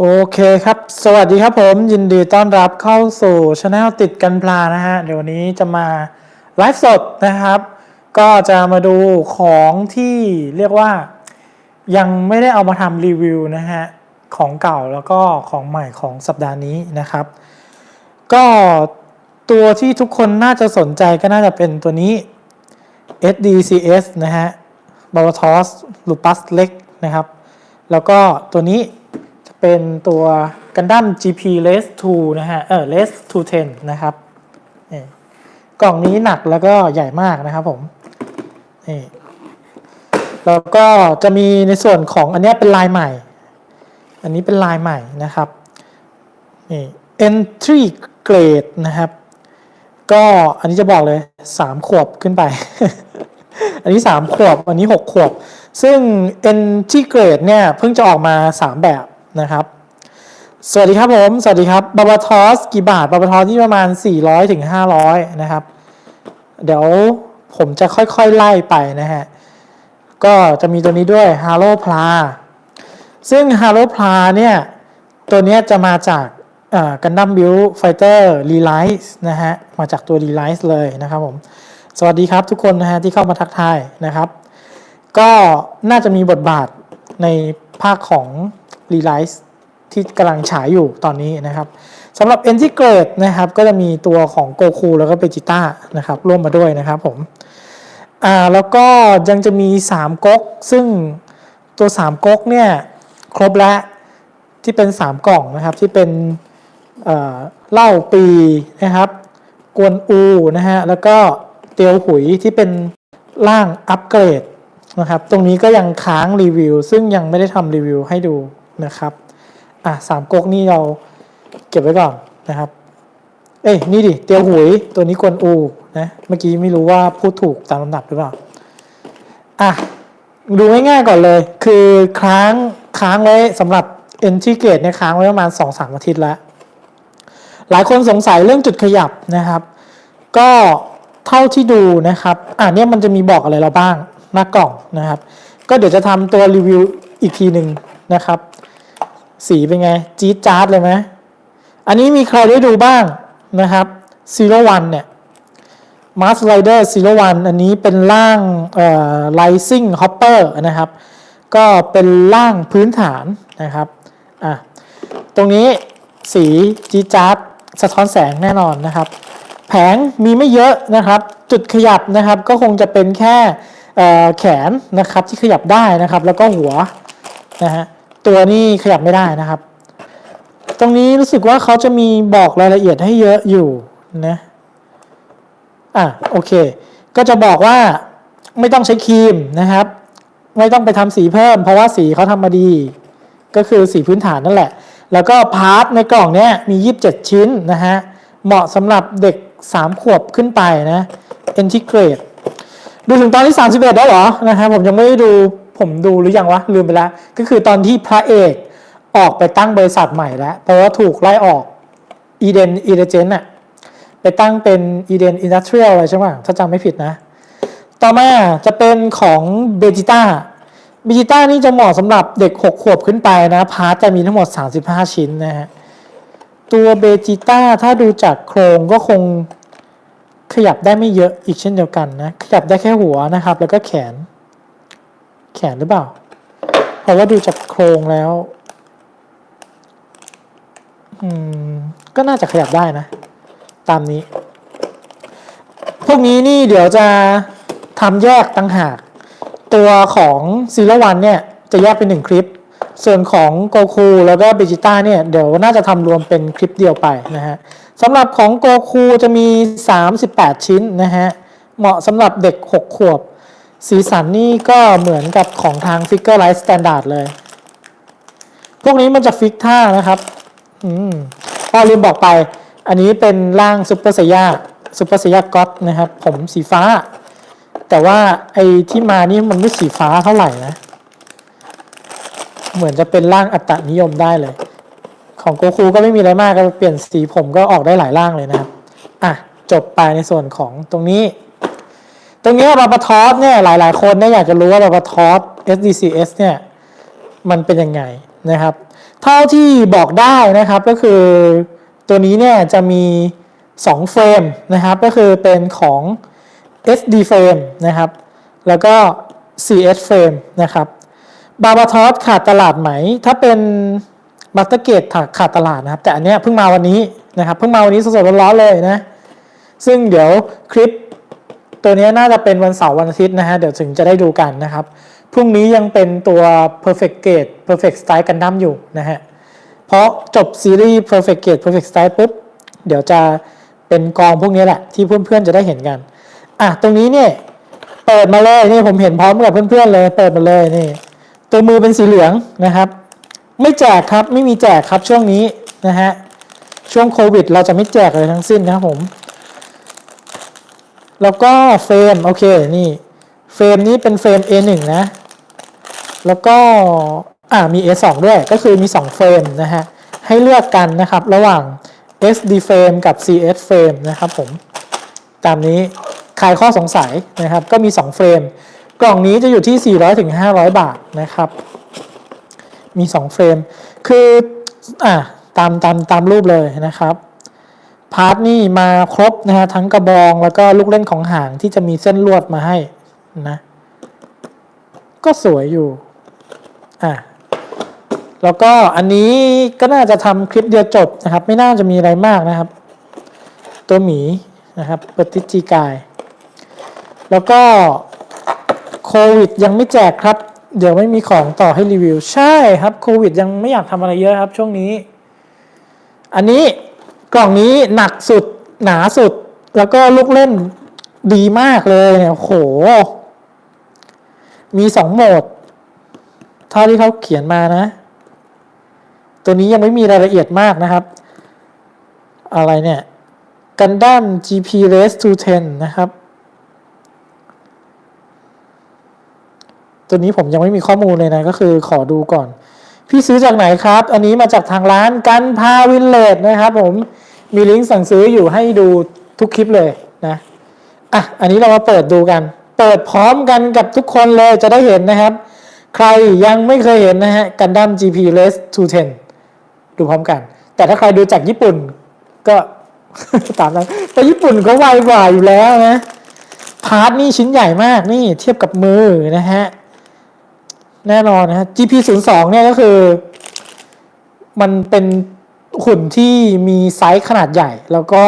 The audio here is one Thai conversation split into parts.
โอเคครับ สวัสดีครับผม ยินดีต้อนรับเข้าสู่ช anel ติดกันพลานะฮะ เดี๋ยวนี้จะมาไลฟ์สดนะครับ ก็จะมาดูของที่เรียกว่า ยังไม่ได้เอามาทำรีวิวนะฮะ ของเก่าแล้วก็ของใหม่ของสัปดาห์นี้นะครับ ก็ตัวที่ทุกคนน่าจะสนใจก็น่าจะเป็นตัวนี้ SDCS นะฮะ b a l t o s Lupus เล็กนะครับ แล้วก็ตัวนี้ เป็นตัว Gundam GP Race 2นะฮะ เออ Race 210 นะครับนี่กล่องนี้หนักแล้วก็ใหญ่มากนะครับผมนี่แล้วก็จะมีในส่วนของอันนี้เป็นลายใหม่ อันนี้เป็นลายใหม่นะครับนี่ entry grade นะครับ ก็อันนี้จะบอกเลย 3 ขวบขึ้นไป อันนี้ 3 ขวบ อันนี้ 6 ขวบ ซึ่ง entry grade เนี่ย เพิ่งจะออกมา 3 แบบ นะครับ สวัสดีครับผม สวัสดีครับบาบาทอสกี่บาทบาบาทอสที่ประมาณ 400ถึง500 นะครับ เดี๋ยวผมจะค่อยๆไล่ไปนะฮะ ก็จะมีตัวนี้ด้วย h a l o p l a ซึ่ง h a l o p l a เนี่ย ตัวนี้จะมาจากกันดั้มบิ d ไฟเตอร์รีไลซ์นะฮะ มาจากตัวรีไลซ์เลยนะครับผม สวัสดีครับทุกคนนะฮะที่เข้ามาทักทายนะครับ ก็น่าจะมีบทบาทในภาคของ รีไลซ์ที่กำลังฉายอยู่ตอนนี้นะครับสำหรับ e n t i g r a t e นะครับก็จะมีตัวของโกคูแล้วก็เบจิต้านะครับร่วมมาด้วยนะครับผมอ่าแล้วก็ยังจะมี 3ก๊กซึ่งตัว 3ก๊กเนี่ยครบแล้วที่เป็น 3 กล่องนะครับที่เป็นเอ่อเล้าปีนะครับ กวนอูนะฮะแล้วก็เตียวหุยที่เป็นร่างอัปเกรดนะครับ ตรงนี้ก็ยังค้างรีวิว ซึ่งยังไม่ได้ทำรีวิวให้ดู นะครับอะสามก๊กนี่เราเก็บไว้ก่อนนะครับ เอ้ยนี่ดิเตียวหุยตัวนี้กวนอูนะเมื่อกี้ไม่รู้ว่าพูดถูกตามลำดับหรือเปล่าอะดูง่ายๆก่อนเลย คือค้างค้างไว้สำหรับ e n t r y g a t e เนี่ยค้างไว้ประมาณ 2-3 อาทิตย์แล้ว หลายคนสงสัยเรื่องจุดขยับนะครับ ก็เท่าที่ดูนะครับอ่าเนี่ยมันจะมีบอกอะไรเราบ้างหน้ากล่องนะครับ ก็เดี๋ยวจะทำตัวรีวิวอีกทีหนึ่งนะครับ สีเป็นไง จี๊ดจ๊าดเลยไหมอันนี้มีใครได้ดูบ้างนะครับ Zero One เนี่ย Mars Rider Zero One อันนี้เป็นร่างเอ่อ Rising Hopper นะครับ ก็เป็นร่างพื้นฐานนะครับอะตรงนี้สีจี๊ดจ๊าดสะท้อนแสงแน่นอนนะครับ แผงมีไม่เยอะนะครับ จุดขยับนะครับก็คงจะเป็นแค่แขนนะครับที่ขยับได้นะครับ แล้วก็หัวนะฮะ ตัวนี้ขยับไม่ได้นะครับ ตรงนี้รู้สึกว่าเขาจะมีบอกรายละเอียดให้เยอะอยู่นะอะโอเค ก็จะบอกว่าไม่ต้องใช้ครีมนะครับ ไม่ต้องไปทำสีเพิ่ม เพราะว่าสีเขาทำมาดี ก็คือสีพื้นฐานนั่นแหละ แล้วก็พาร์ทในกล่องเนี้ยมี 27 ชิ้นนะฮะเหมาะสำหรับเด็ก 3 ขวบขึ้นไปนะ integrate ดูถึงตอนที่ 31 แล้วเหรอนะฮะผมยังไม่ได้ดู ผมดูหรือยังวะลืมไปแล้ว ก็คือตอนที่พระเอกออกไปตั้งบริษัทใหม่แล้วเพราะว่าถูกไล่ออก Eden e r g e n อะไปตั้งเป็น Eden Industrial อะไรใช่ไหมถ้าจำไม่ผิดนะ ต่อมาจะเป็นของเบจิต้าเบจิต้านี่จะเหมาะสำหรับเด็ก 6 ขวบขึ้นไปนะ พาร์ทจะมีทั้งหมด 35 ชิ้นนะฮะ ตัวเบจิต้าถ้าดูจากโครงก็คงขยับได้ไม่เยอะอีกเช่นเดียวกันนะ ขยับได้แค่หัวนะครับ แล้วก็แขน แขนหรือเปล่า เพราะว่าดูจากโครงแล้ว อืม ก็น่าจะขยับได้นะ ตามนี้ พวกนี้นี่เดี๋ยวจะทำแยกต่างหาก ตัวของซีรวันเนี่ย จะแยกเป็นหนึ่งคลิป ส่วนของโกคูแล้วก็เบจิต้าเนี่ย เดี๋ยวน่าจะทำรวมเป็นคลิปเดียวไปนะฮะสำหรับของโกคูจะมี 38 ชิ้นนะฮะ เหมาะสำหรับเด็ก 6 ขวบ สีสันนี่ก็เหมือนกับของทาง Figure Light Standard เลย พวกนี้มันจะฟิกท่านะครับ อืมพอลืมบอกไป อันนี้เป็นร่างซุปเปอร์เซียซุปเปอร์เซียก็อตนะครับ ผมสีฟ้า แต่ว่าไอ้ที่มานี่มันไม่สีฟ้าเท่าไหร่นะ เหมือนจะเป็นร่างอัตนิยมได้เลย ของโกคูก็ไม่มีอะไรมากก็เปลี่ยนสีผมก็ออกได้หลายร่างเลยนะครับ อะ จบไปในส่วนของตรงนี้ ตรงนี้บาบาทอสเนี่ยหลาย ๆ คนเนี่ยอยากจะรู้ว่าบาบาทอส SDCS เนี่ยมันเป็นยังไงนะครับ เท่าที่บอกได้นะครับก็คือตัวนี้เนี่ยจะมี 2 เฟรมนะครับก็คือเป็นของ SD เฟรมนะครับ แล้วก็ CS เฟรมนะครับบาบาทอสขาดตลาดไหม ถ้าเป็นบัตเตอร์เกตขาดตลาดนะครับ แต่อันเนี้ยเพิ่งมาวันนี้นะครับเพิ่งมาวันนี้สดๆร้อนๆเลยนะ ซึ่งเดี๋ยวคลิป ตัวนี้น่าจะเป็นวันเสาร์วันอาทิตย์นะฮะ เดี๋ยวถึงจะได้ดูกันนะครับ พรุ่งนี้ยังเป็นตัว perfect gate perfect style กันดั้มอยู่นะฮะ เพราะจบซีรีส์ perfect gate perfect style ปุ๊บ เดี๋ยวจะเป็นกองพวกนี้แหละ ที่เพื่อนๆจะได้เห็นกัน อะ ตรงนี้เนี่ย เปิดมาเลยนี่ผมเห็นพร้อมกับเพื่อนๆเลย เปิดมาเลยนี่ ตัวมือเป็นสีเหลืองนะครับ ไม่แจกครับ ไม่มีแจกครับช่วงนี้นะฮะ ช่วงโควิด เราจะไม่แจกอะไรทั้งสิ้นนะครับผม แล้วก็เฟรมโอเคนี่เฟรมนี้เป็นเฟรม A1 นะ แล้วก็อ่ามี A2 ด้วยก็คือมี 2 เฟรมนะฮะให้เลือกกันนะครับระหว่าง SD เฟรมกับ CS เฟรมนะครับผม ตามนี้คลายข้อสงสัยนะครับ ก็มี 2 เฟรม กล่องนี้จะอยู่ที่ 400ถึง500 บาทนะครับ มี 2 เฟรม คืออ่าตามตามตามรูปเลยนะครับ พาร์ทนี่มาครบนะฮะทั้งกระบองแล้วก็ลูกเล่นของหางที่จะมีเส้นลวดมาให้นะก็สวยอยู่อะแล้วก็อันนี้ก็น่าจะทำคลิปเดียวจบนะครับ ไม่น่าจะมีอะไรมากนะครับ ตัวหมีนะครับปฏิจิกาย แล้วก็โควิดยังไม่แจกครับ เดี๋ยวไม่มีของต่อให้รีวิว ใช่ครับโควิดยังไม่อยากทำอะไรเยอะครับช่วงนี้ อันนี้ กล่องนี้หนักสุดหนาสุด แล้วก็ลูกเล่นดีมากเลยเนี่ยโห มีสองโหมด เท่าที่เขาเขียนมานะ ตัวนี้ยังไม่มีรายละเอียดมากนะครับ อะไรเนี่ยกันดั้ม GP Race to 10 นะครับ ตัวนี้ผมยังไม่มีข้อมูลเลยนะ ก็คือขอดูก่อน พี่ซื้อจากไหนครับ อันนี้มาจากทางร้านกันพาวินเลดนะครับผม มีลิงก์สั่งซื้ออยู่ให้ดูทุกคลิปเลยนะอะอันนี้เรามาเปิดดูกัน เปิดพร้อมกันกับทุกคนเลยจะได้เห็นนะครับ ใครยังไม่เคยเห็นนะฮะกันดั้ม GP Race 210 ดูพร้อมกัน แต่ถ้าใครดูจากญี่ปุ่นก็ตามนั้นแต่ญี่ปุ่นก็ไวกว่าอยู่แล้วนะพาร์ทนี่ชิ้นใหญ่มากนี่เทียบกับมือนะฮะแน่นอนนะฮะ GP 0 2เนี่ยก็คือ มันเป็น หุ่นที่มีไซส์ขนาดใหญ่ แล้วก็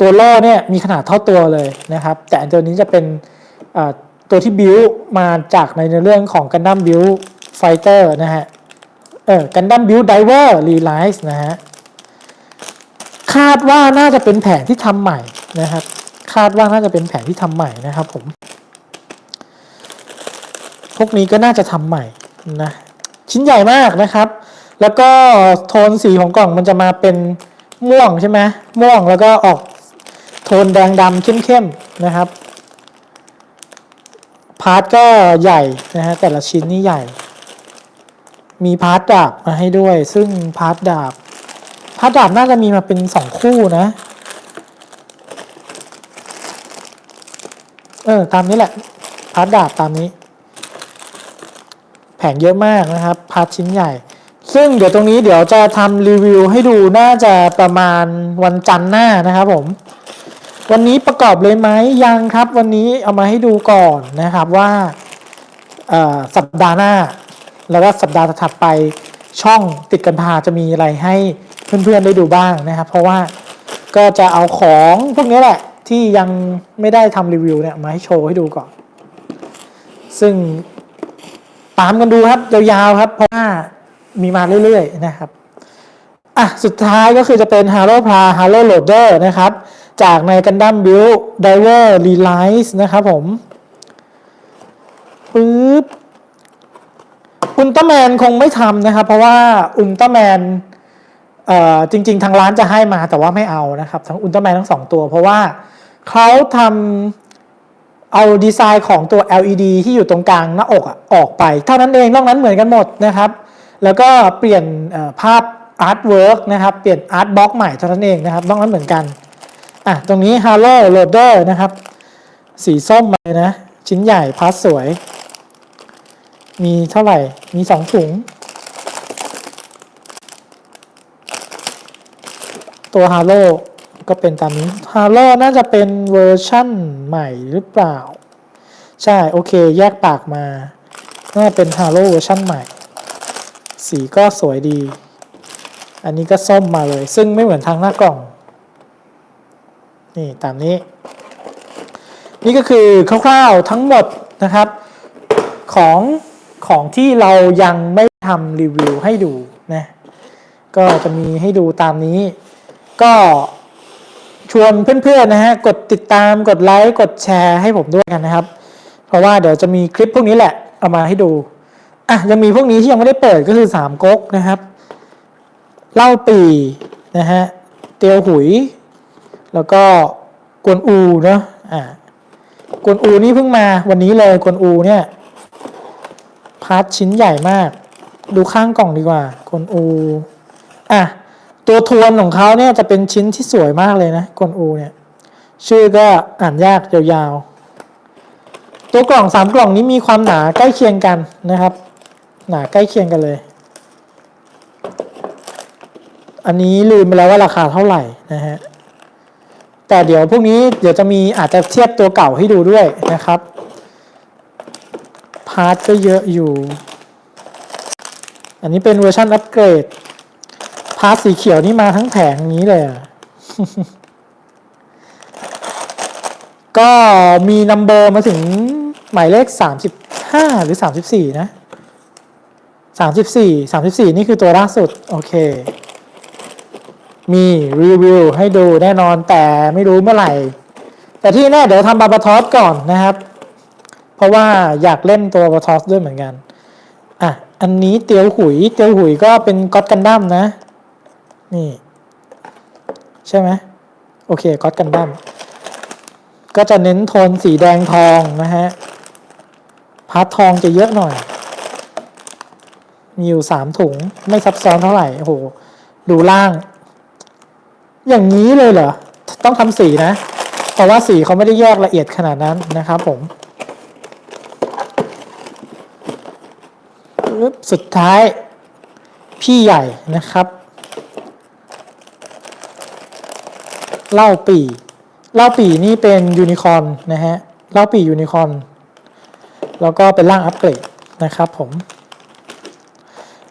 ตัวล่อเนี่ยมีขนาดเท่าตัวเลยนะครับ แต่ตัวนี้จะเป็นตัวที่บิวมาจากในเรื่องของกันดั้มบิวไฟเตอร์นะฮะเออกันดั้มบิวไดเวอร์รีไลซ์นะฮะคาดว่าน่าจะเป็นแผนที่ทำใหม่นะครับ คาดว่าน่าจะเป็นแผนที่ทำใหม่นะครับผม พวกนี้ก็น่าจะทำใหม่นะ ชิ้นใหญ่มากนะครับ แล้วก็โทนสีของกล่องมันจะมาเป็นม่วงใช่ไหมม่วงแล้วก็ออกโทนแดงดำเข้มๆนะครับ พาร์ทก็ใหญ่นะฮะแต่ละชิ้นนี่ใหญ่ มีพาร์ทดาบมาให้ด้วย ซึ่งพาร์ทดาบ พาร์ทดาบน่าจะมีมาเป็นสองคู่นะเออตามนี้แหละ พาร์ทดาบตามนี้ แผงเยอะมากนะครับ พาร์ทชิ้นใหญ่ ซึ่งเดี๋ยวตรงนี้เดี๋ยวจะทำรีวิวให้ดูน่าจะประมาณวันจันทร์หน้านะครับผม วันนี้ประกอบเลยไหมยังครับ วันนี้เอามาให้ดูก่อนนะครับว่าสัปดาห์หน้า แล้วก็สัปดาห์ถัดไปช่องติดกันพาจะมีอะไรให้เพื่อนๆได้ดูบ้างนะครับ เพราะว่าก็จะเอาของพวกนี้แหละที่ยังไม่ได้ทำรีวิวเนี่ยมาให้โชว์ให้ดูก่อน ซึ่งตามกันดูครับยาวๆครับเพราะว่า มีมาเรื่อยๆนะครับอะสุดท้ายก็คือจะเป็น h a r o p l a h a r o Loader นะครับ จากในกันดั้มบิลไดเวอร์รีไลซ์นะครับผมปึ๊บอุลตร้าแมนคงไม่ทำนะครับ เพราะว่าอุลตร้าแมนเอ่อจริง ๆ ทางร้านจะให้มาแต่ว่าไม่เอานะครับ ทั้งอุลตร้าแมนทั้งสองตัว เพราะว่าเขาทำเอาดีไซน์ของตัว LED ที่อยู่ตรงกลางหน้าอกอะออกไป เท่านั้นเองนอกนั้นเหมือนกันหมดนะครับ แล้วก็เปลี่ยนภาพอาร์ตเวิร์กนะครับเปลี่ยนอาร์ตบล็อกใหม่เท่านั้นเองนะครับต้องนั้นเหมือนกันอะตรงนี้ฮาร์โ l o Loader นะครับ สีส้มมาเลยนะ ชิ้นใหญ่พาสสวย มีเท่าไหร่ มีสองถุง ตัว h a l o ก็เป็นตามนี้ h a l o น่าจะเป็นเวอร์ชั่นใหม่หรือเปล่า ใช่ โอเค แยกปากมา น่าเป็น h a l o เวอร์ชั่นใหม่ สีก็สวยดี อันนี้ก็ส้มมาเลย ซึ่งไม่เหมือนทางหน้ากล่อง นี่ตามนี้ นี่ก็คือคร่าวๆทั้งหมดนะครับ ของของที่เรายังไม่ทำรีวิวให้ดูนะก็จะมีให้ดูตามนี้ ก็ชวนเพื่อนๆนะฮะกดติดตามกดไลค์กดแชร์ให้ผมด้วยกันนะครับ เพราะว่าเดี๋ยวจะมีคลิปพวกนี้แหละ เอามาให้ดู อะยังมีพวกนี้ที่ยังไม่ได้เปิดก็คือสามก๊กนะครับเหล้าปีนะฮะเตียวหุย แล้วก็กวนอูเนาะอ่ากวนอูนี่เพิ่งมาวันนี้เลยกวนอูเนี่ยพาร์ทชิ้นใหญ่มาก ดูข้างกล่องดีกว่ากวนอูอะตัวทวนของเขาเนี่ยจะเป็นชิ้นที่สวยมากเลยนะกวนอูเนี่ยชื่อก็อ่านยากยาวๆตัวกล่องสามกล่องนี้มีความหนาใกล้เคียงกันนะครับ หนาใกล้เคียงกันเลย อันนี้ลืมไปแล้วว่าราคาเท่าไหร่นะฮะ แต่เดี๋ยวพวกนี้เดี๋ยวจะมีอาจจะเทียบตัวเก่าให้ดูด้วยนะครับ พาร์ทก็เยอะอยู่ อันนี้เป็นเวอร์ชันอัปเกรด พาร์ทสีเขียวนี่มาทั้งแผงนี้เลยอะก็มีนัมเบอร์มาถึงหมายเลข 35 หรือ 34 นะ 34 34 นี่คือตัวล่าสุด โอเค มีรีวิวให้ดูแน่นอนแต่ไม่รู้เมื่อไหร่ แต่ที่แน่เดี๋ยวทำบาบาทอสก่อนนะครับ เพราะว่าอยากเล่นตัวบาบาทอสด้วยเหมือนกัน อะ อันนี้เตียวหุย เตียวหุยก็เป็นก็อตกันดั้มนะ นี่ ใช่ไหมโอเคก็อตกันดั้มก็จะเน้นโทนสีแดงทองนะฮะพาร์ททองจะเยอะหน่อย มีอยู่สามถุงไม่ซับซ้อนเท่าไหร่โอ้โหดูล่าง อย่างนี้เลยเหรอ ต้องทำสีนะ เพราะว่าสีเขาไม่ได้แยกละเอียดขนาดนั้นนะครับผมสุดท้ายพี่ใหญ่นะครับเหล่าปีเหล่าปีนี่เป็นยูนิคอร์นนะฮะเหล่าปียูนิคอร์นแล้วก็เป็นร่างอัปเกรดนะครับผม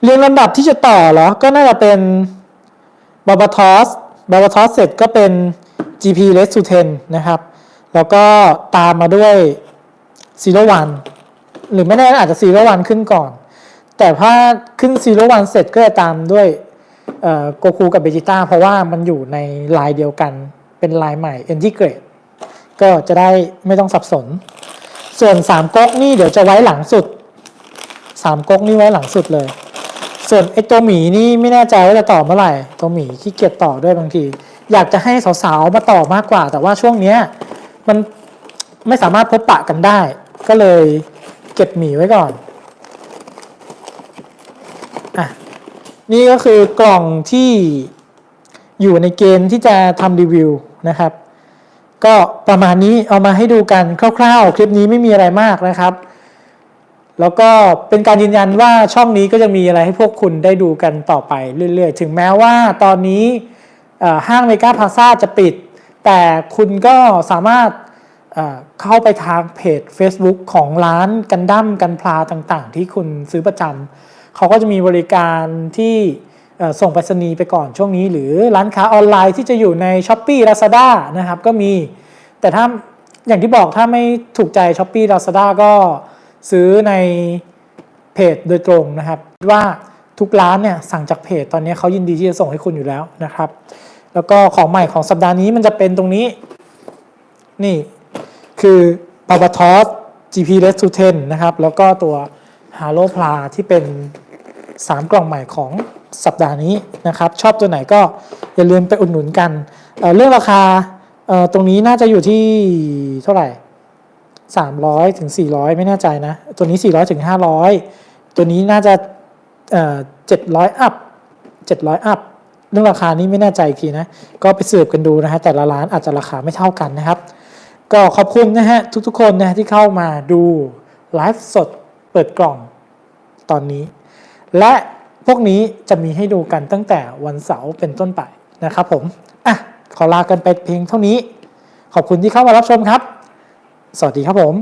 เรียงลำดับที่จะต่อเหรอ ก็น่าจะเป็นบาบาทอสบาบาทอสเสร็จก็เป็น GP r e s to 10 นะครับ แล้วก็ตามมาด้วย Zero One หรือไม่แน่อาจจะ Zero One ขึ้นก่อน แต่ถ้าขึ้น Zero One เสร็จก็จะตามด้วยโกคูกับเบจิต้าเพราะว่ามันอยู่ในลายเดียวกันเป็นลายใหม่ Integrate ก็จะได้ไม่ต้องสับสน ส่วน3ก๊กนี่เดี๋ยวจะไว้หลังสุด3ก๊กนี่ไว้หลังสุดเลย ส่วนไอ้ตัวหมีนี่ไม่แน่ใจว่าจะต่อเมื่อไหร่ ตัวหมีขี้เกียจต่อด้วยบางที อยากจะให้สาวๆมาต่อมากกว่า แต่ว่าช่วงเนี้ยมันไม่สามารถพบปะกันได้ ก็เลยเก็บหมีไว้ก่อนอะนี่ก็คือกล่องที่อยู่ในเกณฑ์ที่จะทำรีวิวนะครับ ก็ประมาณนี้เอามาให้ดูกันคร่าวๆ คลิปนี้ไม่มีอะไรมากนะครับ แล้วก็เป็นการยืนยันว่าช่องนี้ก็จะมีอะไรให้พวกคุณได้ดูกันต่อไปเรื่อยๆ ถึงแม้ว่าตอนนี้ห้างเมกาพาซาจะปิด แต่คุณก็สามารถเข้าไปทางเพจ Facebook ของร้านกันดั้มกันพลาต่างๆ ที่คุณซื้อประจำเขาก็จะมีบริการที่ส่งไปรษณีย์ไปก่อนช่วงนี้ หรือร้านค้าออนไลน์ที่จะอยู่ใน s h อ p e e Lazada นะครับก็มี แต่ถ้าอย่างที่บอกถ้าไม่ถูกใจ s h อ p e e Lazada ก็ ซื้อในเพจโดยตรงนะครับว่าทุกร้านเนี่ยสั่งจากเพจตอนนี้เขายินดีที่จะส่งให้คุณอยู่แล้วนะครับ แล้วก็ของใหม่ของสัปดาห์นี้มันจะเป็นตรงนี้ นี่คือ b a b a t o s GP r e s to 10นะครับ แล้วก็ตัว Halo p l a ที่เป็น 3 กล่องใหม่ของสัปดาห์นี้นะครับ ชอบตัวไหนก็อย่าลืมไปอุดหนุนกันเเรื่องราคาตรงนี้น่าจะอยู่ที่เท่าไหร่ 300ถึง400 ไม่แน่ใจนะ ตัวนี้ 400ถึง500 ตัวนี้น่าจะเอ่อ700อัพ700อัพเรื่องราคานี้ไม่แน่ใจอีกทีนะ ก็ไปสืบกันดูนะฮะแต่ละร้านอาจจะราคาไม่เท่ากันนะครับ ก็ขอบคุณนะฮะทุกๆคนนะที่เข้ามาดูไลฟ์สดเปิดกล่องตอนนี้ และพวกนี้จะมีให้ดูกันตั้งแต่วันเสาร์เป็นต้นไปนะครับผม อะ ขอลากันไปเพียงเท่านี้ ขอบคุณที่เข้ามารับชมครับ สวัสดีครับผม